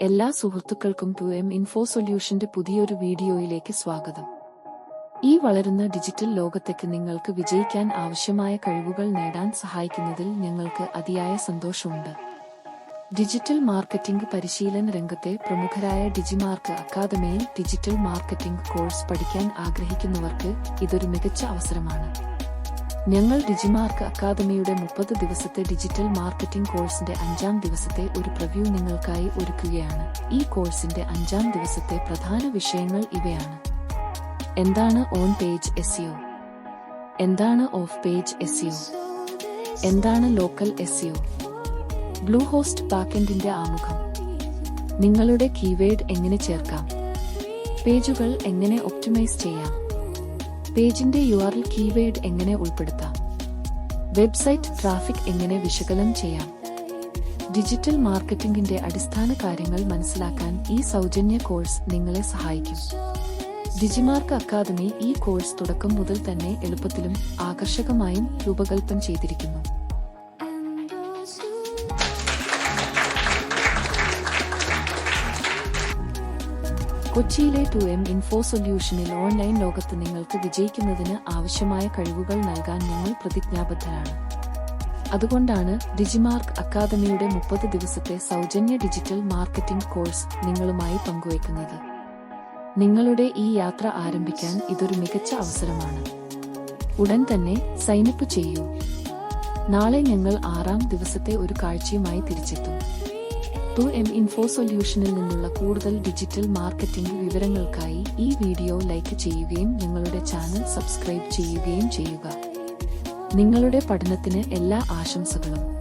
എല്ലാ സുഹൃത്തുക്കൾക്കും to M info സൊല്യൂഷന്റെ പുതിയൊരു വീഡിയോയിലേക്ക് സ്വാഗതം. ഈ വളരുന്ന ഡിജിറ്റൽ ലോകത്തേക്ക് നിങ്ങൾക്ക് വിജയിക്കാൻ ആവശ്യമായ കഴിവുകൾ നേടാൻ സഹായിക്കുന്നതിൽ ഞങ്ങൾക്ക് അതിയായ സന്തോഷമുണ്ട്. ഡിജിറ്റൽ മാർക്കറ്റിംഗ് പരിശീലന രംഗത്തെ പ്രമുഖരായ ഡിജിമാർക്ക് അക്കാദമിയിൽ ഡിജിറ്റൽ മാർക്കറ്റിംഗ് കോഴ്സ് പഠിക്കാൻ ആഗ്രഹിക്കുന്നവർക്ക് ഇതൊരു മികച്ച അവസരമാണ്. ഞങ്ങൾ ഡിജിമാർക്ക് അക്കാദമിയുടെ മുപ്പത് ദിവസത്തെ ഡിജിറ്റൽ മാർക്കറ്റിംഗ് കോഴ്സിന്റെ അഞ്ചാം ദിവസത്തെ ഒരു പ്രിവ്യൂ നിങ്ങൾക്കായി ഒരുക്കുകയാണ്. ഈ കോഴ്സിന്റെ അഞ്ചാം ദിവസത്തെ പ്രധാന വിഷയങ്ങൾ ഇവയാണ്. എന്താണ് ഓൺ പേജ് എസ് എന്താണ് ഓഫ് പേജ് എസ് എന്താണ് ലോക്കൽ എസ് ബ്ലൂ ഹോസ്റ്റ് ബാക്കെൻഡിന്റെ ആമുഖം. നിങ്ങളുടെ കീവേഡ് എങ്ങനെ ചേർക്കാം? പേജുകൾ എങ്ങനെ ഒപ്റ്റിമൈസ് ചെയ്യാം? പേജിന്റെ യു ആർ എൽ കീവേഡ് എങ്ങനെ ഉൾപ്പെടുത്താം? വെബ്സൈറ്റ് ട്രാഫിക് എങ്ങനെ വിശകലനം ചെയ്യാം? ഡിജിറ്റൽ മാർക്കറ്റിംഗിന്റെ അടിസ്ഥാന കാര്യങ്ങൾ മനസ്സിലാക്കാൻ ഈ സൗജന്യ കോഴ്സ് നിങ്ങളെ സഹായിക്കും. ഡിജിമാർക്ക് അക്കാദമി ഈ കോഴ്സ് തുടക്കം മുതൽ തന്നെ എളുപ്പത്തിലും ആകർഷകമായും രൂപകൽപ്പന ചെയ്തിരിക്കുന്നു. കൊച്ചിയിലെ ടു എം ഇൻഫോ സൊല്യൂഷനിൽ ഓൺലൈൻ ലോകത്ത് നിങ്ങൾക്ക് വിജയിക്കുന്നതിന് ആവശ്യമായ കഴിവുകൾ നൽകാൻ ഞങ്ങൾ പ്രതിജ്ഞാബദ്ധരാണ്. അതുകൊണ്ടാണ് ഡിജിമാർക്ക് അക്കാദമിയുടെ മുപ്പത് ദിവസത്തെ സൗജന്യ ഡിജിറ്റൽ മാർക്കറ്റിംഗ് കോഴ്സ് നിങ്ങളുമായി പങ്കുവയ്ക്കുന്നത്. നിങ്ങളുടെ ഈ യാത്ര ആരംഭിക്കാൻ ഇതൊരു മികച്ച അവസരമാണ്. ഉടൻ തന്നെ സൈനപ്പ് ചെയ്യൂ. നാളെ ഞങ്ങൾ ആറാം ദിവസത്തെ ഒരു കാഴ്ചയുമായി തിരിച്ചെത്തും. ടു എം ഇൻഫോ സൊല്യൂഷനിൽ നിന്നുള്ള കൂടുതൽ ഡിജിറ്റൽ മാർക്കറ്റിംഗ് വിവരങ്ങൾക്കായി ഈ വീഡിയോ ലൈക്ക് ചെയ്യുകയും ഞങ്ങളുടെ ചാനൽ സബ്സ്ക്രൈബ് ചെയ്യുകയും ചെയ്യുക. നിങ്ങളുടെ പഠനത്തിന് എല്ലാ ആശംസകളും.